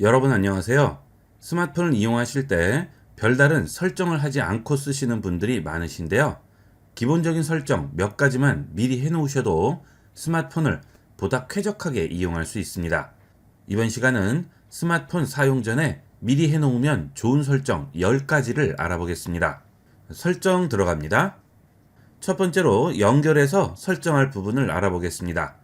여러분 안녕하세요. 스마트폰을 이용하실 때 별다른 설정을 하지 않고 쓰시는 분들이 많으신데요. 기본적인 설정 몇 가지만 미리 해 놓으셔도 스마트폰을 보다 쾌적하게 이용할 수 있습니다. 이번 시간은 스마트폰 사용 전에 미리 해 놓으면 좋은 설정 10가지를 알아보겠습니다. 설정 들어갑니다. 첫 번째로 연결해서 설정할 부분을 알아보겠습니다.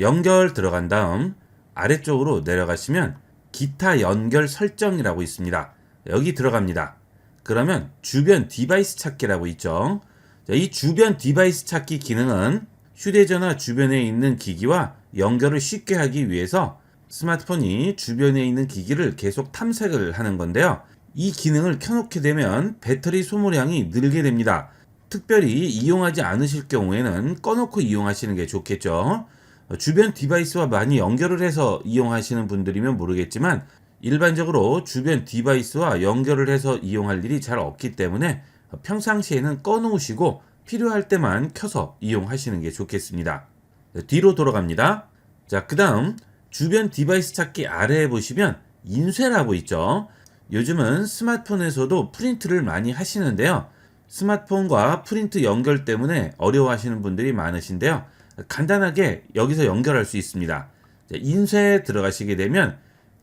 연결 들어간 다음 아래쪽으로 내려가시면 기타 연결 설정이라고 있습니다. 여기 들어갑니다. 그러면 주변 디바이스 찾기라고 있죠. 자, 이 주변 디바이스 찾기 기능은 휴대전화 주변에 있는 기기와 연결을 쉽게 하기 위해서 스마트폰이 주변에 있는 기기를 계속 탐색을 하는 건데요. 이 기능을 켜놓게 되면 배터리 소모량이 늘게 됩니다. 특별히 이용하지 않으실 경우에는 꺼놓고 이용하시는 게 좋겠죠. 어, 주변 디바이스와 많이 연결을 해서 이용하시는 분들이면 모르겠지만 일반적으로 주변 디바이스와 연결을 해서 이용할 일이 잘 없기 때문에 평상시에는 꺼놓으시고 필요할 때만 켜서 이용하시는 게 좋겠습니다. 네, 뒤로 돌아갑니다. 자, 그 다음 주변 디바이스 찾기 아래에 보시면 인쇄라고 있죠. 요즘은 스마트폰에서도 프린트를 많이 하시는데요. 스마트폰과 프린트 연결 때문에 어려워하시는 분들이 많으신데요. 간단하게 여기서 연결할 수 있습니다. 자, 인쇄에 들어가시게 되면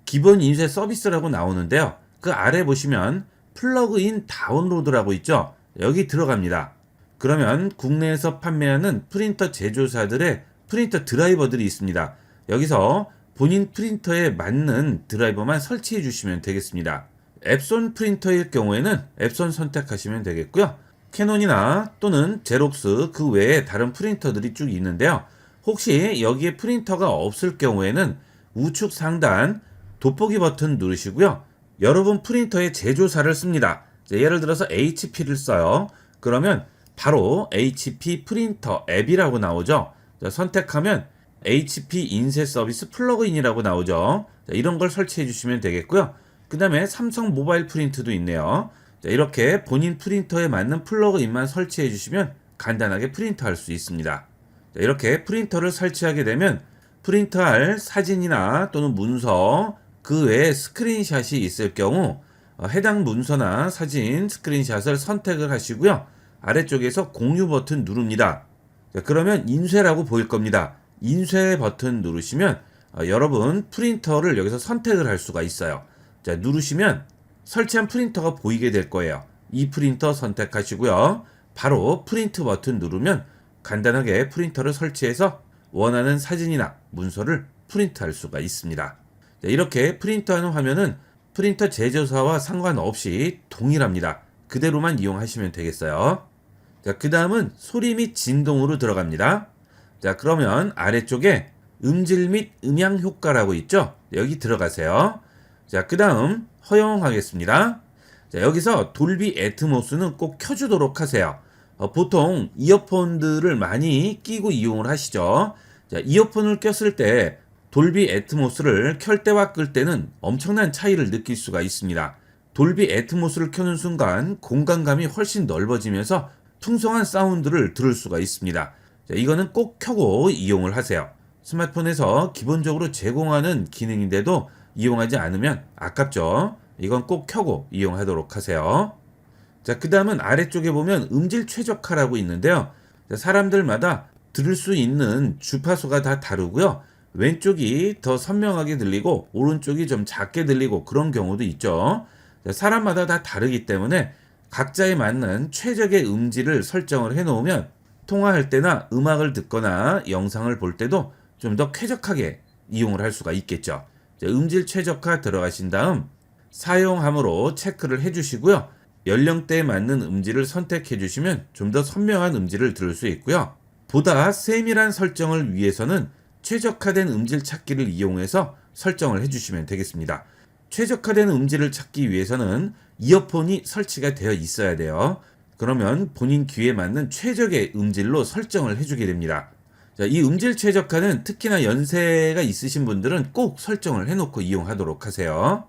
기본 인쇄 서비스라고 나오는데요. 그 아래 보시면 플러그인 다운로드라고 있죠. 여기 들어갑니다. 그러면 국내에서 판매하는 프린터 제조사들의 프린터 드라이버들이 있습니다. 여기서 본인 프린터에 맞는 드라이버만 설치해 주시면 되겠습니다. 앱손 프린터일 경우에는 앱손 선택하시면 되겠고요. 캐논이나 또는 제록스 그 외에 다른 프린터들이 쭉 있는데요. 혹시 여기에 프린터가 없을 경우에는 우측 상단 돋보기 버튼 누르시고요. 여러분 프린터의 제조사를 씁니다. 예를 들어서 HP를 써요. 그러면 바로 HP 프린터 앱이라고 나오죠. 선택하면 HP 인쇄 서비스 플러그인이라고 나오죠. 이런 걸 설치해 주시면 되겠고요. 그 다음에 삼성 모바일 프린트도 있네요. 이렇게 본인 프린터에 맞는 플러그인만 설치해 주시면 간단하게 프린트할 수 있습니다. 이렇게 프린터를 설치하게 되면 프린트할 사진이나 또는 문서 그 외에 스크린샷이 있을 경우 어, 해당 문서나 사진 스크린샷을 선택을 하시고요. 아래쪽에서 공유 버튼 누릅니다. 그러면 인쇄라고 보일 겁니다. 인쇄 버튼 누르시면 어, 여러분 프린터를 여기서 선택을 할 수가 있어요. 자, 누르시면 설치한 프린터가 보이게 될 거예요. 이 프린터 선택하시고요. 바로 프린트 버튼 누르면 간단하게 프린터를 설치해서 원하는 사진이나 문서를 프린트할 수가 있습니다. 자, 이렇게 프린터하는 화면은 프린터 제조사와 상관없이 동일합니다. 그대로만 이용하시면 되겠어요. 자, 그 다음은 소리 및 진동으로 들어갑니다. 자, 그러면 아래쪽에 음질 및 음향 효과라고 있죠? 여기 들어가세요. 자, 그 다음 허용하겠습니다. 자, 여기서 돌비 애트모스는 꼭 켜주도록 하세요. 어, 보통 이어폰들을 많이 끼고 이용을 하시죠. 자, 이어폰을 꼈을 때 돌비 애트모스를 켤 때와 끌 때는 엄청난 차이를 느낄 수가 있습니다. 돌비 애트모스를 켜는 순간 공간감이 훨씬 넓어지면서 풍성한 사운드를 들을 수가 있습니다. 자, 이거는 꼭 켜고 이용을 하세요. 스마트폰에서 기본적으로 제공하는 기능인데도 이용하지 않으면 아깝죠. 이건 꼭 켜고 이용하도록 하세요. 자, 그 다음은 아래쪽에 보면 음질 최적화라고 있는데요. 자, 사람들마다 들을 수 있는 주파수가 다 다르고요. 왼쪽이 더 선명하게 들리고 오른쪽이 좀 작게 들리고 그런 경우도 있죠. 자, 사람마다 다 다르기 때문에 각자에 맞는 최적의 음질을 설정을 해 놓으면 통화할 때나 음악을 듣거나 영상을 볼 때도 좀 더 쾌적하게 이용을 할 수가 있겠죠. 자, 음질 최적화 들어가신 다음 사용함으로 체크를 해주시고요. 연령대에 맞는 음질을 선택해 주시면 좀 더 선명한 음질을 들을 수 있고요. 보다 세밀한 설정을 위해서는 최적화된 음질 찾기를 이용해서 설정을 해주시면 되겠습니다. 최적화된 음질을 찾기 위해서는 이어폰이 설치가 되어 있어야 돼요. 그러면 본인 귀에 맞는 최적의 음질로 설정을 해주게 됩니다. 자, 이 음질 최적화는 특히나 연세가 있으신 분들은 꼭 설정을 해놓고 이용하도록 하세요.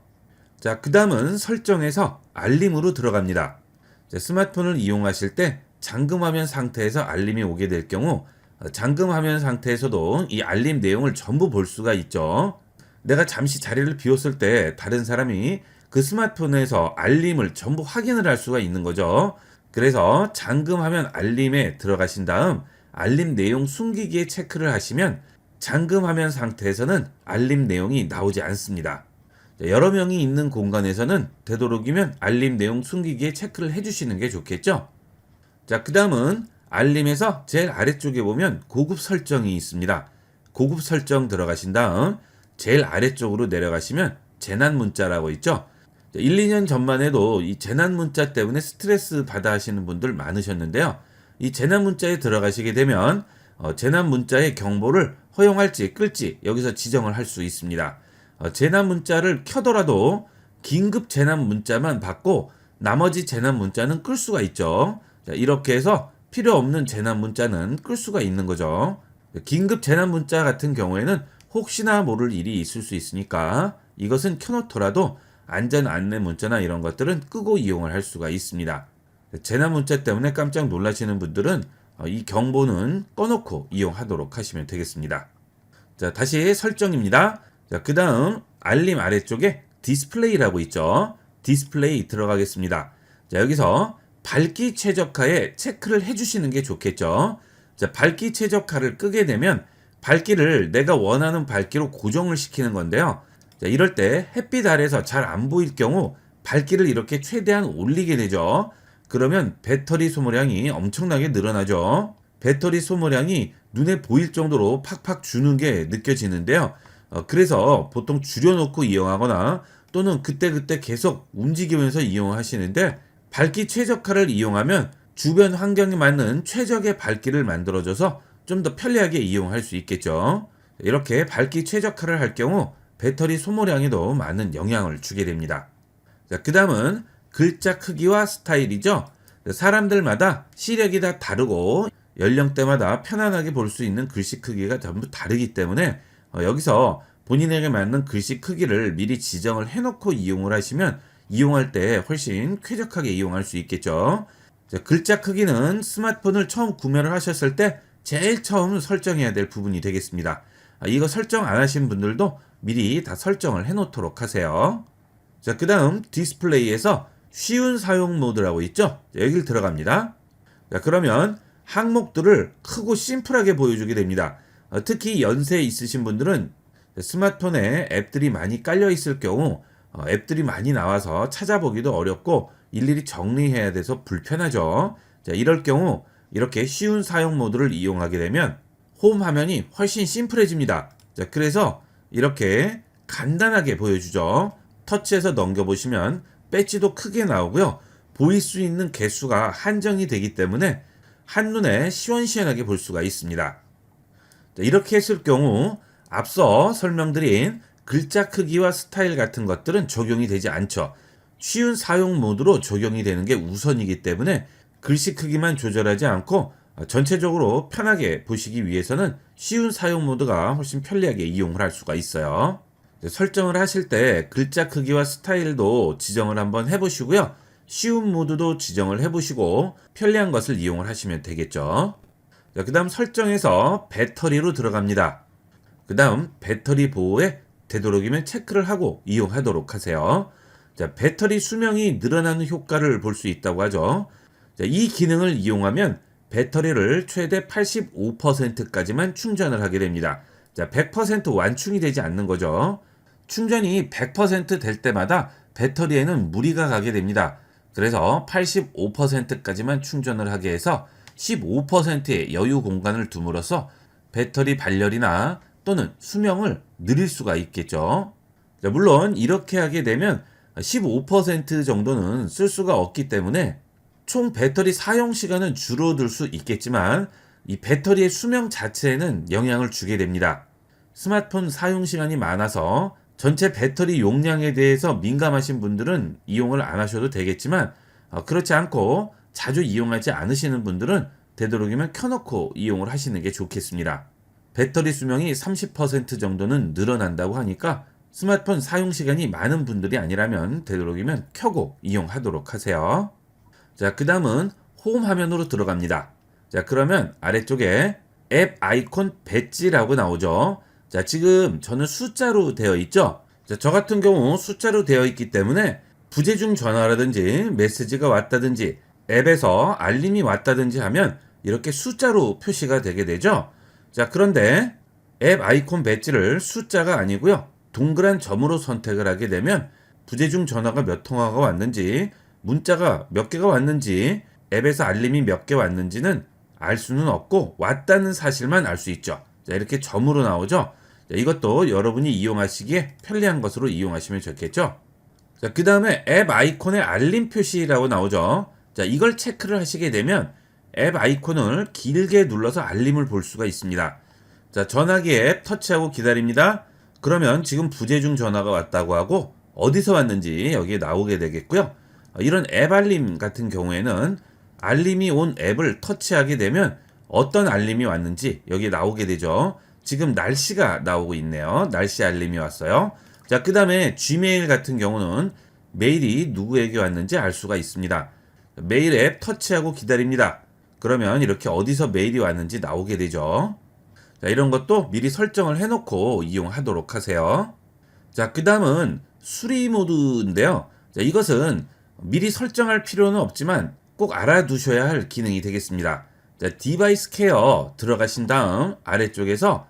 자, 그 다음은 설정에서 알림으로 들어갑니다. 자, 스마트폰을 이용하실 때 잠금 화면 상태에서 알림이 오게 될 경우 어, 잠금 화면 상태에서도 이 알림 내용을 전부 볼 수가 있죠. 내가 잠시 자리를 비웠을 때 다른 사람이 그 스마트폰에서 알림을 전부 확인을 할 수가 있는 거죠. 그래서 잠금 화면 알림에 들어가신 다음 알림 내용 숨기기에 체크를 하시면 잠금 화면 상태에서는 알림 내용이 나오지 않습니다. 자, 여러 명이 있는 공간에서는 되도록이면 알림 내용 숨기기에 체크를 해주시는 게 좋겠죠. 자, 그 다음은 알림에서 제일 아래쪽에 보면 고급 설정이 있습니다. 고급 설정 들어가신 다음 제일 아래쪽으로 내려가시면 재난 문자라고 있죠. 1, 2년 전만 해도 이 재난 문자 때문에 스트레스 받아 하시는 분들 많으셨는데요. 이 재난 문자에 들어가시게 되면 어, 재난 문자의 경보를 허용할지 끌지 여기서 지정을 할 수 있습니다. 어, 재난 문자를 켜더라도 긴급 재난 문자만 받고 나머지 재난 문자는 끌 수가 있죠. 자, 이렇게 해서 필요 없는 재난 문자는 끌 수가 있는 거죠. 긴급 재난 문자 같은 경우에는 혹시나 모를 일이 있을 수 있으니까 이것은 켜놓더라도 안전 안내 문자나 이런 것들은 끄고 이용을 할 수가 있습니다. 재난 문자 때문에 깜짝 놀라시는 분들은 어, 이 경보는 꺼놓고 이용하도록 하시면 되겠습니다. 자, 다시 설정입니다. 자, 그 다음 알림 아래쪽에 디스플레이라고 있죠. 디스플레이 들어가겠습니다. 자, 여기서 밝기 최적화에 체크를 해주시는 게 좋겠죠. 자, 밝기 최적화를 끄게 되면 밝기를 내가 원하는 밝기로 고정을 시키는 건데요. 자, 이럴 때 햇빛 아래서 잘 안 보일 경우 밝기를 이렇게 최대한 올리게 되죠. 그러면 배터리 소모량이 엄청나게 늘어나죠. 배터리 소모량이 눈에 보일 정도로 팍팍 주는 게 느껴지는데요. 어, 그래서 보통 줄여놓고 이용하거나 또는 그때 그때 계속 움직이면서 이용하시는데 밝기 최적화를 이용하면 주변 환경에 맞는 최적의 밝기를 만들어줘서 좀 더 편리하게 이용할 수 있겠죠. 이렇게 밝기 최적화를 할 경우 배터리 소모량에도 많은 영향을 주게 됩니다. 자, 그 다음은 글자 크기와 스타일이죠. 사람들마다 시력이 다 다르고 연령대마다 편안하게 볼 수 있는 글씨 크기가 전부 다르기 때문에 어, 여기서 본인에게 맞는 글씨 크기를 미리 지정을 해놓고 이용을 하시면 이용할 때 훨씬 쾌적하게 이용할 수 있겠죠. 자, 글자 크기는 스마트폰을 처음 구매를 하셨을 때 제일 처음 설정해야 될 부분이 되겠습니다. 아, 이거 설정 안 하신 분들도 미리 다 설정을 해놓도록 하세요. 자, 그 다음 디스플레이에서 쉬운 사용 모드라고 있죠? 자, 여기를 들어갑니다. 자, 그러면 항목들을 크고 심플하게 보여주게 됩니다. 어, 특히 연세 있으신 분들은 스마트폰에 앱들이 많이 깔려 있을 경우 어, 앱들이 많이 나와서 찾아보기도 어렵고 일일이 정리해야 돼서 불편하죠. 자, 이럴 경우 이렇게 쉬운 사용 모드를 이용하게 되면 홈 화면이 훨씬 심플해집니다. 자, 그래서 이렇게 간단하게 보여주죠. 터치해서 넘겨보시면 배지도 크게 나오고요. 보일 수 있는 개수가 한정이 되기 때문에 한눈에 시원시원하게 볼 수가 있습니다. 자, 이렇게 했을 경우 앞서 설명드린 글자 크기와 스타일 같은 것들은 적용이 되지 않죠. 쉬운 사용 모드로 적용이 되는 게 우선이기 때문에 글씨 크기만 조절하지 않고 전체적으로 편하게 보시기 위해서는 쉬운 사용 모드가 훨씬 편리하게 이용을 할 수가 있어요. 설정을 하실 때 글자 크기와 스타일도 지정을 한번 해보시고요. 쉬운 모드도 지정을 해보시고 편리한 것을 이용을 하시면 되겠죠. 그 다음 설정에서 배터리로 들어갑니다. 그 다음 배터리 보호에 되도록이면 체크를 하고 이용하도록 하세요. 자, 배터리 수명이 늘어나는 효과를 볼 수 있다고 하죠. 자, 이 기능을 이용하면 배터리를 최대 85%까지만 충전을 하게 됩니다. 자, 100% 완충이 되지 않는 거죠. 충전이 100%될 때마다 배터리에는 무리가 가게 됩니다. 그래서 85%까지만 충전을 하게 해서 15%의 여유 공간을 둠으로써 배터리 발열이나 또는 수명을 늘릴 수가 있겠죠. 자, 물론 이렇게 하게 되면 15% 정도는 쓸 수가 없기 때문에 총 배터리 사용 시간은 줄어들 수 있겠지만 이 배터리의 수명 자체에는 영향을 주게 됩니다. 스마트폰 사용 시간이 많아서 전체 배터리 용량에 대해서 민감하신 분들은 이용을 안 하셔도 되겠지만 어, 그렇지 않고 자주 이용하지 않으시는 분들은 되도록이면 켜놓고 이용을 하시는 게 좋겠습니다. 배터리 수명이 30% 정도는 늘어난다고 하니까 스마트폰 사용 시간이 많은 분들이 아니라면 되도록이면 켜고 이용하도록 하세요. 자, 그 다음은 홈 화면으로 들어갑니다. 자, 그러면 아래쪽에 앱 아이콘 배지라고 나오죠. 자, 지금 저는 숫자로 되어 있죠. 자, 저 같은 경우 숫자로 되어 있기 때문에 부재중 전화라든지 메시지가 왔다든지 앱에서 알림이 왔다든지 하면 이렇게 숫자로 표시가 되게 되죠. 자, 그런데 앱 아이콘 배지를 숫자가 아니고요. 동그란 점으로 선택을 하게 되면 부재중 전화가 몇 통화가 왔는지, 문자가 몇 개가 왔는지, 앱에서 알림이 몇 개 왔는지는 알 수는 없고 왔다는 사실만 알 수 있죠. 자, 이렇게 점으로 나오죠. 자, 이것도 여러분이 이용하시기에 편리한 것으로 이용하시면 좋겠죠. 자, 그 다음에 앱 아이콘의 알림 표시라고 나오죠. 자, 이걸 체크를 하시게 되면 앱 아이콘을 길게 눌러서 알림을 볼 수가 있습니다. 자, 전화기 앱 터치하고 기다립니다. 그러면 지금 부재중 전화가 왔다고 하고 어디서 왔는지 여기에 나오게 되겠고요. 어, 이런 앱 알림 같은 경우에는 알림이 온 앱을 터치하게 되면 어떤 알림이 왔는지 여기에 나오게 되죠. 지금 날씨가 나오고 있네요. 날씨 알림이 왔어요. 자, 그 다음에 Gmail 같은 경우는 메일이 누구에게 왔는지 알 수가 있습니다. 메일 앱 터치하고 기다립니다. 그러면 이렇게 어디서 메일이 왔는지 나오게 되죠. 자, 이런 것도 미리 설정을 해놓고 이용하도록 하세요. 자, 그 다음은 수리 모드인데요. 자, 이것은 미리 설정할 필요는 없지만 꼭 알아두셔야 할 기능이 되겠습니다. 자, 디바이스 케어 들어가신 다음 아래쪽에서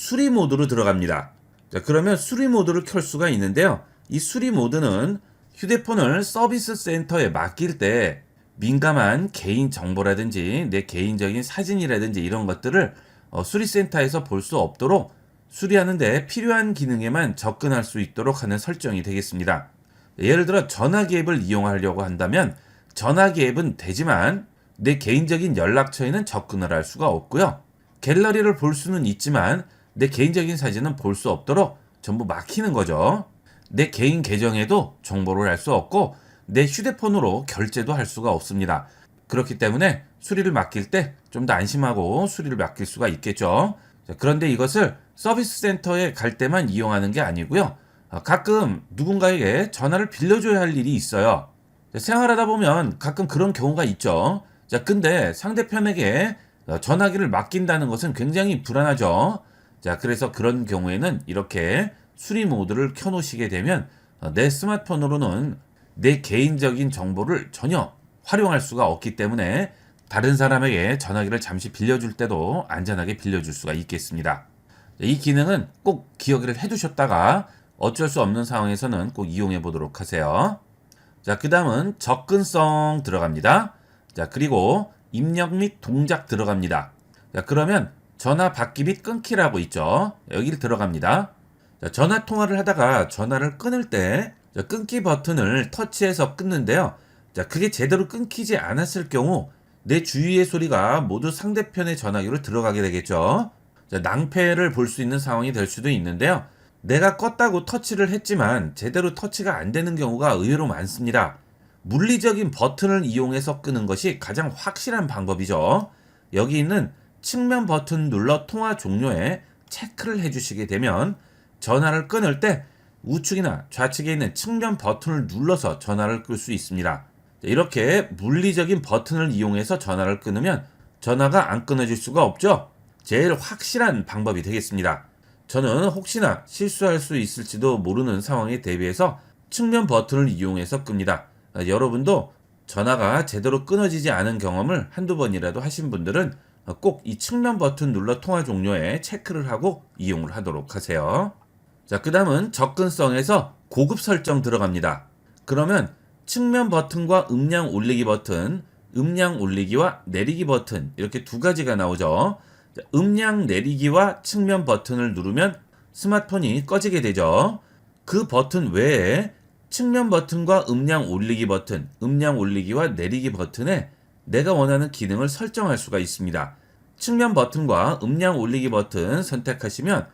수리 모드로 들어갑니다. 자, 그러면 수리 모드를 켤 수가 있는데요. 이 수리 모드는 휴대폰을 서비스 센터에 맡길 때 민감한 개인 정보라든지 내 개인적인 사진이라든지 이런 것들을 어, 수리센터에서 볼 수 없도록 수리하는데 필요한 기능에만 접근할 수 있도록 하는 설정이 되겠습니다. 예를 들어 전화기 앱을 이용하려고 한다면 전화기 앱은 되지만 내 개인적인 연락처에는 접근을 할 수가 없고요. 갤러리를 볼 수는 있지만 내 개인적인 사진은 볼 수 없도록 전부 막히는 거죠. 내 개인 계정에도 정보를 알 수 없고 내 휴대폰으로 결제도 할 수가 없습니다. 그렇기 때문에 수리를 맡길 때 좀 더 안심하고 수리를 맡길 수가 있겠죠. 자, 그런데 이것을 서비스 센터에 갈 때만 이용하는 게 아니고요. 어, 가끔 누군가에게 전화를 빌려줘야 할 일이 있어요. 자, 생활하다 보면 가끔 그런 경우가 있죠. 자, 근데 상대편에게 어, 전화기를 맡긴다는 것은 굉장히 불안하죠. 자, 그래서 그런 경우에는 이렇게 수리 모드를 켜놓으시게 되면 어, 내 스마트폰으로는 내 개인적인 정보를 전혀 활용할 수가 없기 때문에 다른 사람에게 전화기를 잠시 빌려줄 때도 안전하게 빌려줄 수가 있겠습니다. 이 기능은 꼭 기억을 해두셨다가 어쩔 수 없는 상황에서는 꼭 이용해 보도록 하세요. 자, 그 다음은 접근성 들어갑니다. 자, 그리고 입력 및 동작 들어갑니다. 자, 그러면 전화 받기 및 끊기라고 있죠. 여기를 들어갑니다. 자, 전화 통화를 하다가 전화를 끊을 때 자, 끊기 버튼을 터치해서 끊는데요. 자, 그게 제대로 끊기지 않았을 경우 내 주위의 소리가 모두 상대편의 전화기로 들어가게 되겠죠. 자, 낭패를 볼 수 있는 상황이 될 수도 있는데요. 내가 껐다고 터치를 했지만 제대로 터치가 안 되는 경우가 의외로 많습니다. 물리적인 버튼을 이용해서 끄는 것이 가장 확실한 방법이죠. 여기 있는 측면 버튼 눌러 통화 종료에 체크를 해주시게 되면 전화를 끊을 때 우측이나 좌측에 있는 측면 버튼을 눌러서 전화를 끌 수 있습니다. 이렇게 물리적인 버튼을 이용해서 전화를 끊으면 전화가 안 끊어질 수가 없죠. 제일 확실한 방법이 되겠습니다. 저는 혹시나 실수할 수 있을지도 모르는 상황에 대비해서 측면 버튼을 이용해서 끕니다. 여러분도 전화가 제대로 끊어지지 않은 경험을 한두 번이라도 하신 분들은 꼭 이 측면 버튼 눌러 통화 종료에 체크를 하고 이용을 하도록 하세요. 자, 그 다음은 접근성에서 고급 설정 들어갑니다. 그러면 측면 버튼과 음량 올리기 버튼, 음량 올리기와 내리기 버튼 이렇게 두 가지가 나오죠. 자, 음량 내리기와 측면 버튼을 누르면 스마트폰이 꺼지게 되죠. 그 버튼 외에 측면 버튼과 음량 올리기 버튼, 음량 올리기와 내리기 버튼에 내가 원하는 기능을 설정할 수가 있습니다. 측면 버튼과 음량 올리기 버튼 선택하시면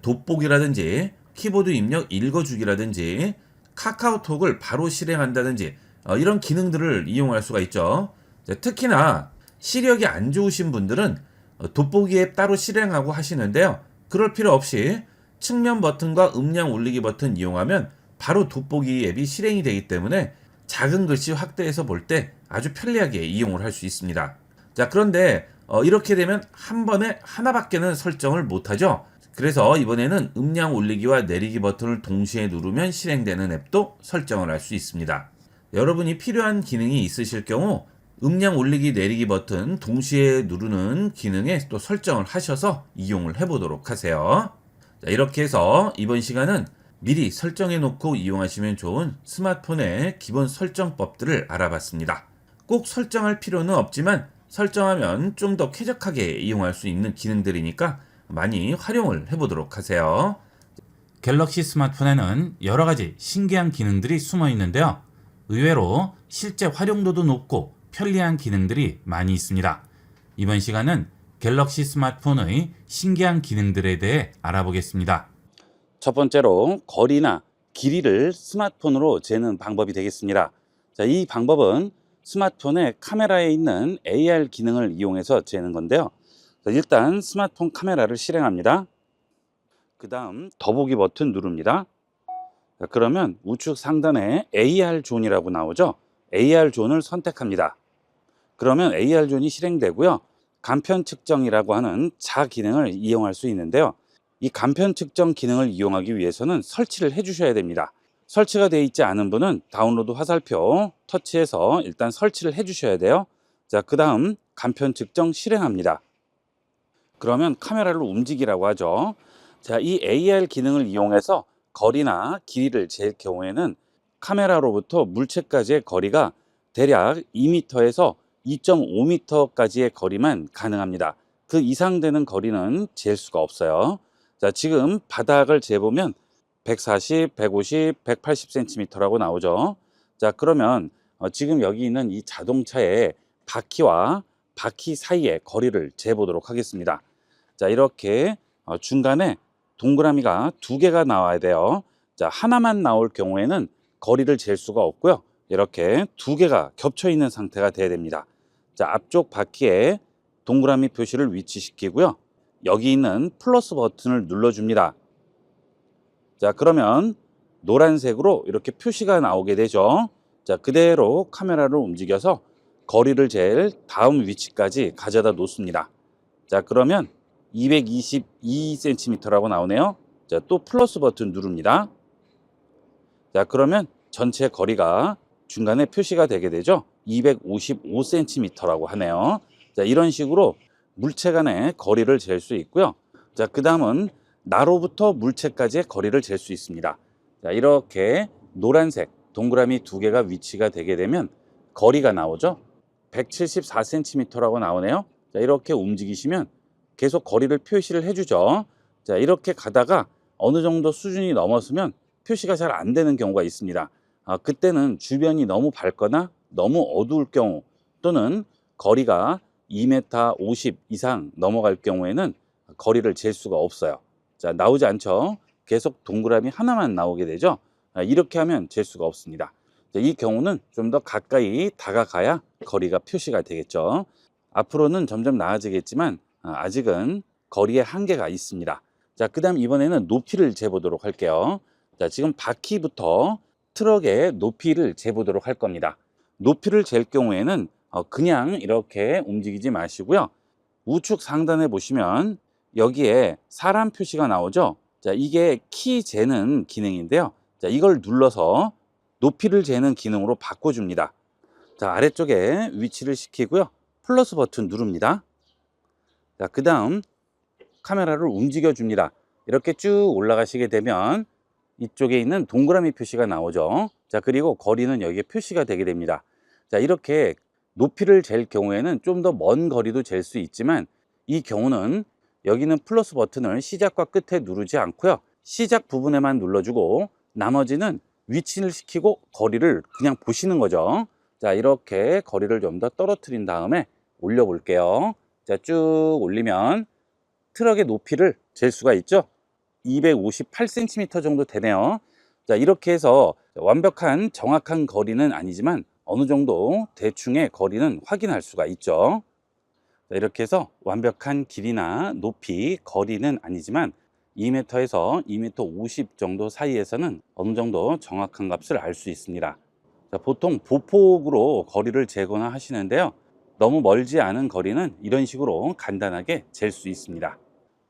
돋보기라든지 키보드 입력 읽어주기라든지 카카오톡을 바로 실행한다든지 어, 이런 기능들을 이용할 수가 있죠. 특히나 시력이 안 좋으신 분들은 어, 돋보기 앱 따로 실행하고 하시는데요. 그럴 필요 없이 측면 버튼과 음량 올리기 버튼 이용하면 바로 돋보기 앱이 실행이 되기 때문에 작은 글씨 확대해서 볼 때 아주 편리하게 이용을 할 수 있습니다. 자, 그런데 어, 이렇게 되면 한 번에 하나밖에는 설정을 못하죠. 그래서 이번에는 음량 올리기와 내리기 버튼을 동시에 누르면 실행되는 앱도 설정을 할 수 있습니다. 여러분이 필요한 기능이 있으실 경우 음량 올리기 내리기 버튼 동시에 누르는 기능에 또 설정을 하셔서 이용을 해보도록 하세요. 자, 이렇게 해서 이번 시간은 미리 설정해 놓고 이용하시면 좋은 스마트폰의 기본 설정법들을 알아봤습니다. 꼭 설정할 필요는 없지만 설정하면 좀 더 쾌적하게 이용할 수 있는 기능들이니까 많이 활용을 해보도록 하세요. 갤럭시 스마트폰에는 여러 가지 신기한 기능들이 숨어 있는데요. 의외로 실제 활용도도 높고 편리한 기능들이 많이 있습니다. 이번 시간은 갤럭시 스마트폰의 신기한 기능들에 대해 알아보겠습니다. 첫 번째로 거리나 길이를 스마트폰으로 재는 방법이 되겠습니다. 자, 이 방법은 스마트폰의 카메라에 있는 AR 기능을 이용해서 재는 건데요. 자, 일단 스마트폰 카메라를 실행합니다. 그 다음 더보기 버튼 누릅니다. 자, 그러면 우측 상단에 AR 존이라고 나오죠. AR 존을 선택합니다. 그러면 AR 존이 실행되고요. 간편 측정이라고 하는 자 기능을 이용할 수 있는데요. 이 간편 측정 기능을 이용하기 위해서는 설치를 해 주셔야 됩니다. 설치가 되어 있지 않은 분은 다운로드 화살표 터치해서 일단 설치를 해 주셔야 돼요. 자, 그 다음 간편 측정 실행합니다. 그러면 카메라를 움직이라고 하죠. 자, 이 AR 기능을 이용해서 거리나 길이를 잴 경우에는 카메라로부터 물체까지의 거리가 대략 2m에서 2.5m까지의 거리만 가능합니다. 그 이상 되는 거리는 잴 수가 없어요. 자, 지금 바닥을 재보면 140, 150, 180cm라고 나오죠. 자, 그러면 어, 지금 여기 있는 이 자동차의 바퀴와 바퀴 사이의 거리를 재보도록 하겠습니다. 자, 이렇게 어, 중간에 동그라미가 두 개가 나와야 돼요. 자, 하나만 나올 경우에는 거리를 잴 수가 없고요. 이렇게 두 개가 겹쳐 있는 상태가 돼야 됩니다. 자, 앞쪽 바퀴에 동그라미 표시를 위치시키고요. 여기 있는 플러스 버튼을 눌러줍니다. 자, 그러면 노란색으로 이렇게 표시가 나오게 되죠. 자, 그대로 카메라를 움직여서 거리를 잴 다음 위치까지 가져다 놓습니다. 자, 그러면 222cm라고 나오네요. 자, 또 플러스 버튼 누릅니다. 자, 그러면 전체 거리가 중간에 표시가 되게 되죠. 255cm라고 하네요. 자, 이런 식으로 물체 간의 거리를 잴 수 있고요. 자, 그 다음은 나로부터 물체까지의 거리를 잴 수 있습니다. 자, 이렇게 노란색 동그라미 두 개가 위치가 되게 되면 거리가 나오죠. 174cm라고 나오네요. 자, 이렇게 움직이시면 계속 거리를 표시를 해주죠. 자, 이렇게 가다가 어느 정도 수준이 넘었으면 표시가 잘 안 되는 경우가 있습니다. 아, 그때는 주변이 너무 밝거나 너무 어두울 경우 또는 거리가 2m 50 이상 넘어갈 경우에는 거리를 잴 수가 없어요. 자, 나오지 않죠. 계속 동그라미 하나만 나오게 되죠. 아, 이렇게 하면 잴 수가 없습니다. 자, 이 경우는 좀 더 가까이 다가가야 거리가 표시가 되겠죠. 앞으로는 점점 나아지겠지만 아, 아직은 거리에 한계가 있습니다. 자, 그 다음 이번에는 높이를 재보도록 할게요. 자, 지금 바퀴부터 트럭의 높이를 재보도록 할 겁니다. 높이를 잴 경우에는 어, 그냥 이렇게 움직이지 마시고요. 우측 상단에 보시면 여기에 사람 표시가 나오죠. 자, 이게 키 재는 기능인데요. 자, 이걸 눌러서 높이를 재는 기능으로 바꿔줍니다. 자, 아래쪽에 위치를 시키고요. 플러스 버튼 누릅니다. 자, 그 다음 카메라를 움직여 줍니다. 이렇게 쭉 올라가시게 되면 이쪽에 있는 동그라미 표시가 나오죠. 자, 그리고 거리는 여기에 표시가 되게 됩니다. 자, 이렇게 높이를 잴 경우에는 좀 더 먼 거리도 잴 수 있지만 이 경우는 여기는 플러스 버튼을 시작과 끝에 누르지 않고요. 시작 부분에만 눌러주고 나머지는 위치를 시키고 거리를 그냥 보시는 거죠. 자, 이렇게 거리를 좀 더 떨어뜨린 다음에 올려 볼게요. 자, 쭉 올리면 트럭의 높이를 잴 수가 있죠. 258cm 정도 되네요. 자, 이렇게 해서 완벽한 정확한 거리는 아니지만 어느 정도 대충의 거리는 확인할 수가 있죠. 자, 이렇게 해서 완벽한 길이나 높이, 거리는 아니지만 2m에서 2m 50 정도 사이에서는 어느 정도 정확한 값을 알 수 있습니다. 자, 보통 보폭으로 거리를 재거나 하시는데요. 너무 멀지 않은 거리는 이런 식으로 간단하게 잴 수 있습니다.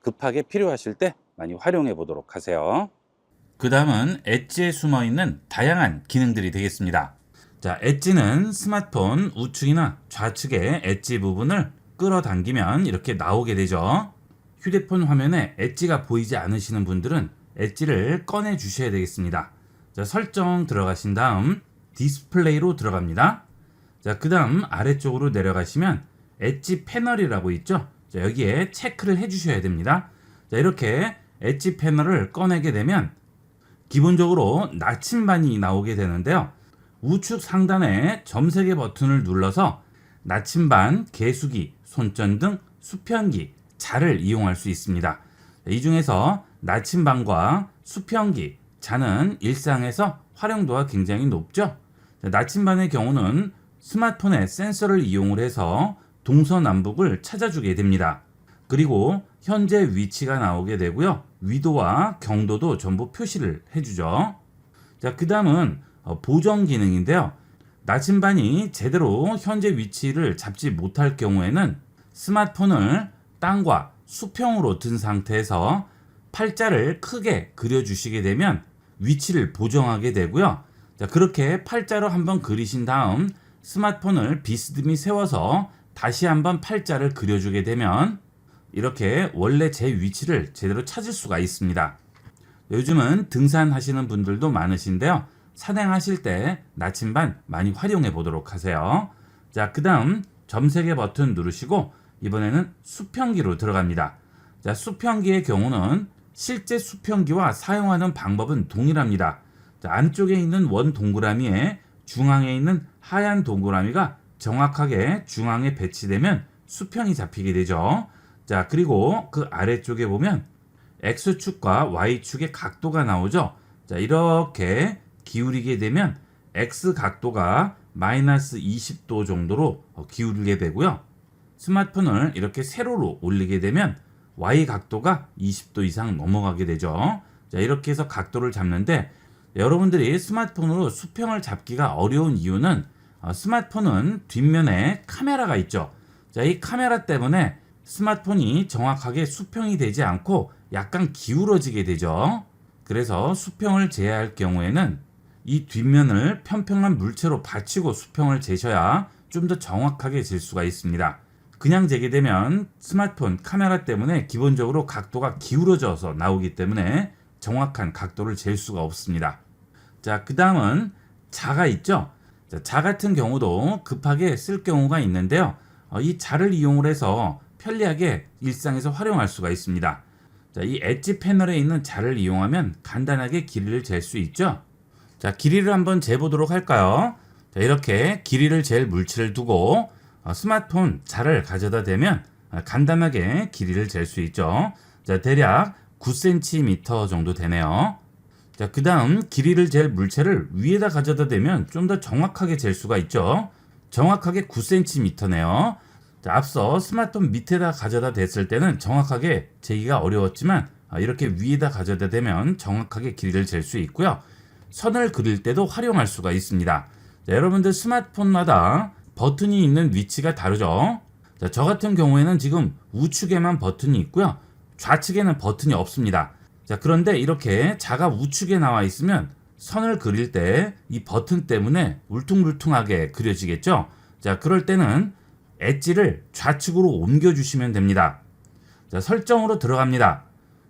급하게 필요하실 때 많이 활용해 보도록 하세요. 그 다음은 엣지에 숨어 있는 다양한 기능들이 되겠습니다. 자, 엣지는 스마트폰 우측이나 좌측의 엣지 부분을 끌어당기면 이렇게 나오게 되죠. 휴대폰 화면에 엣지가 보이지 않으시는 분들은 엣지를 꺼내 주셔야 되겠습니다. 자, 설정 들어가신 다음 디스플레이로 들어갑니다. 자, 그 다음 아래쪽으로 내려가시면 엣지 패널이라고 있죠. 자, 여기에 체크를 해 주셔야 됩니다. 자, 이렇게 엣지 패널을 꺼내게 되면 기본적으로 나침반이 나오게 되는데요. 우측 상단에 점세개 버튼을 눌러서 나침반, 개수기, 손전 등 수평기, 자를 이용할 수 있습니다. 이 중에서 나침반과 수평기, 자는 일상에서 활용도가 굉장히 높죠. 나침반의 경우는 스마트폰의 센서를 이용을 해서 동서남북을 찾아주게 됩니다. 그리고 현재 위치가 나오게 되고요. 위도와 경도도 전부 표시를 해주죠. 자, 그 다음은 어, 보정 기능인데요. 나침반이 제대로 현재 위치를 잡지 못할 경우에는 스마트폰을 땅과 수평으로 든 상태에서 팔자를 크게 그려주시게 되면 위치를 보정하게 되고요. 자, 그렇게 팔자로 한번 그리신 다음 스마트폰을 비스듬히 세워서 다시 한번 팔자를 그려주게 되면 이렇게 원래 제 위치를 제대로 찾을 수가 있습니다. 요즘은 등산하시는 분들도 많으신데요. 산행하실 때 나침반 많이 활용해 보도록 하세요. 자, 그 다음 점세개 버튼 누르시고 이번에는 수평기로 들어갑니다. 자, 수평기의 경우는 실제 수평기와 사용하는 방법은 동일합니다. 자, 안쪽에 있는 원 동그라미에 중앙에 있는 하얀 동그라미가 정확하게 중앙에 배치되면 수평이 잡히게 되죠. 자, 그리고 그 아래쪽에 보면 X축과 Y축의 각도가 나오죠. 자, 이렇게 기울이게 되면 X 각도가 마이너스 20도 정도로 기울게 되고요. 스마트폰을 이렇게 세로로 올리게 되면 Y 각도가 20도 이상 넘어가게 되죠. 자, 이렇게 해서 각도를 잡는데 여러분들이 스마트폰으로 수평을 잡기가 어려운 이유는 어, 스마트폰은 뒷면에 카메라가 있죠. 자, 이 카메라 때문에 스마트폰이 정확하게 수평이 되지 않고 약간 기울어지게 되죠. 그래서 수평을 재야 할 경우에는 이 뒷면을 평평한 물체로 받치고 수평을 재셔야 좀 더 정확하게 잴 수가 있습니다. 그냥 재게 되면 스마트폰 카메라 때문에 기본적으로 각도가 기울어져서 나오기 때문에 정확한 각도를 잴 수가 없습니다. 자, 그 다음은 자가 있죠? 자, 자 같은 경우도 급하게 쓸 경우가 있는데요. 어, 이 자를 이용을 해서 편리하게 일상에서 활용할 수가 있습니다. 자, 이 엣지 패널에 있는 자를 이용하면 간단하게 길이를 잴 수 있죠. 자, 길이를 한번 재보도록 할까요? 자, 이렇게 길이를 잴 물체를 두고 어, 스마트폰 자를 가져다 대면 어, 간단하게 길이를 잴 수 있죠. 자, 대략 9cm 정도 되네요. 자, 그 다음 길이를 잴 물체를 위에다 가져다 대면 좀 더 정확하게 잴 수가 있죠. 정확하게 9cm네요. 자, 앞서 스마트폰 밑에다 가져다 댔을 때는 정확하게 재기가 어려웠지만 아, 이렇게 위에다 가져다 대면 정확하게 길이를 잴 수 있고요. 선을 그릴 때도 활용할 수가 있습니다. 자, 여러분들 스마트폰마다 버튼이 있는 위치가 다르죠. 자, 저 같은 경우에는 지금 우측에만 버튼이 있고요. 좌측에는 버튼이 없습니다. 자, 그런데 이렇게 자가 우측에 나와 있으면 선을 그릴 때 이 버튼 때문에 울퉁불퉁하게 그려지겠죠? 자, 그럴 때는 엣지를 좌측으로 옮겨주시면 됩니다. 자, 설정으로 들어갑니다.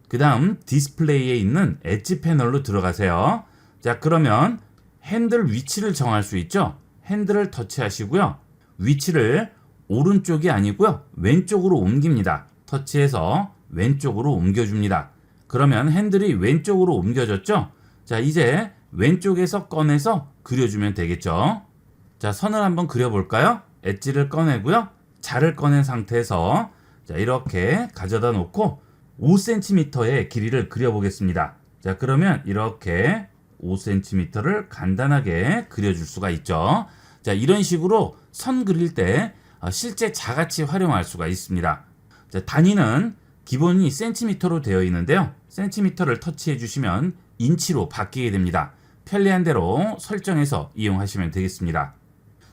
그 다음 디스플레이에 있는 엣지 패널로 들어가세요. 자, 그러면 핸들 위치를 정할 수 있죠? 핸들을 터치하시고요. 위치를 오른쪽이 아니고요. 왼쪽으로 옮깁니다. 터치해서 왼쪽으로 옮겨줍니다. 그러면 핸들이 왼쪽으로 옮겨졌죠? 자, 이제 왼쪽에서 꺼내서 그려주면 되겠죠? 자, 선을 한번 그려볼까요? 엣지를 꺼내고요. 자를 꺼낸 상태에서 자, 이렇게 가져다 놓고 5cm의 길이를 그려보겠습니다. 자, 그러면 이렇게 5cm를 간단하게 그려줄 수가 있죠. 자, 이런 식으로 선 그릴 때 어, 실제 자같이 활용할 수가 있습니다. 자, 단위는 기본이 센티미터로 되어 있는데요. 센티미터를 터치해 주시면 인치로 바뀌게 됩니다. 편리한 대로 설정해서 이용하시면 되겠습니다.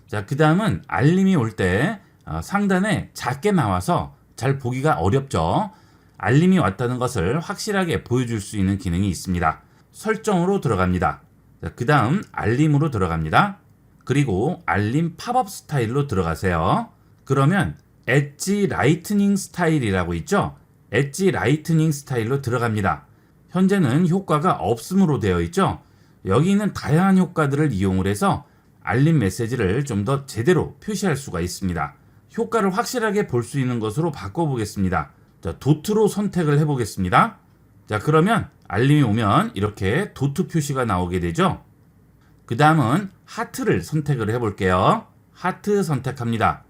자, 그 다음은 알림이 올때 어, 상단에 작게 나와서 잘 보기가 어렵죠. 알림이 왔다는 것을 확실하게 보여줄 수 있는 기능이 있습니다. 설정으로 들어갑니다. 그 다음 알림으로 들어갑니다. 그리고 알림 팝업 스타일로 들어가세요. 그러면 엣지 라이트닝 스타일이라고 있죠? 엣지 라이트닝 스타일로 들어갑니다. 현재는 효과가 없음으로 되어 있죠? 여기 있는 다양한 효과들을 이용을 해서 알림 메시지를 좀 더 제대로 표시할 수가 있습니다. 효과를 확실하게 볼 수 있는 것으로 바꿔보겠습니다. 자, 도트로 선택을 해보겠습니다. 자, 그러면 알림이 오면 이렇게 도트 표시가 나오게 되죠? 그 다음은 하트를 선택을 해볼게요. 하트 선택합니다.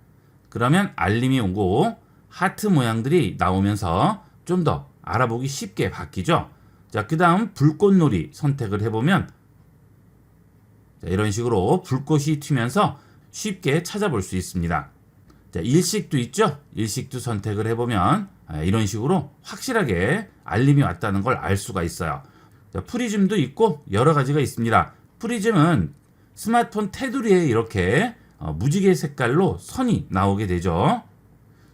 그러면 알림이 오고 하트 모양들이 나오면서 좀 더 알아보기 쉽게 바뀌죠. 자, 그 다음 불꽃놀이 선택을 해보면 자, 이런 식으로 불꽃이 튀면서 쉽게 찾아볼 수 있습니다. 자, 일식도 있죠? 일식도 선택을 해보면 아, 이런 식으로 확실하게 알림이 왔다는 걸 알 수가 있어요. 자, 프리즘도 있고 여러 가지가 있습니다. 프리즘은 스마트폰 테두리에 이렇게 어, 무지개 색깔로 선이 나오게 되죠.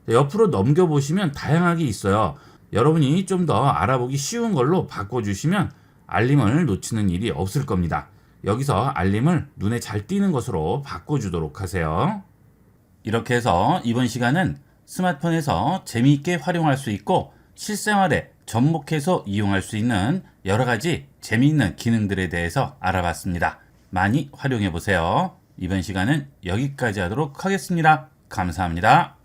자, 옆으로 넘겨보시면 다양하게 있어요. 여러분이 좀 더 알아보기 쉬운 걸로 바꿔주시면 알림을 놓치는 일이 없을 겁니다. 여기서 알림을 눈에 잘 띄는 것으로 바꿔주도록 하세요. 이렇게 해서 이번 시간은 스마트폰에서 재미있게 활용할 수 있고 실생활에 접목해서 이용할 수 있는 여러 가지 재미있는 기능들에 대해서 알아봤습니다. 많이 활용해 보세요. 이번 시간은 여기까지 하도록 하겠습니다. 감사합니다.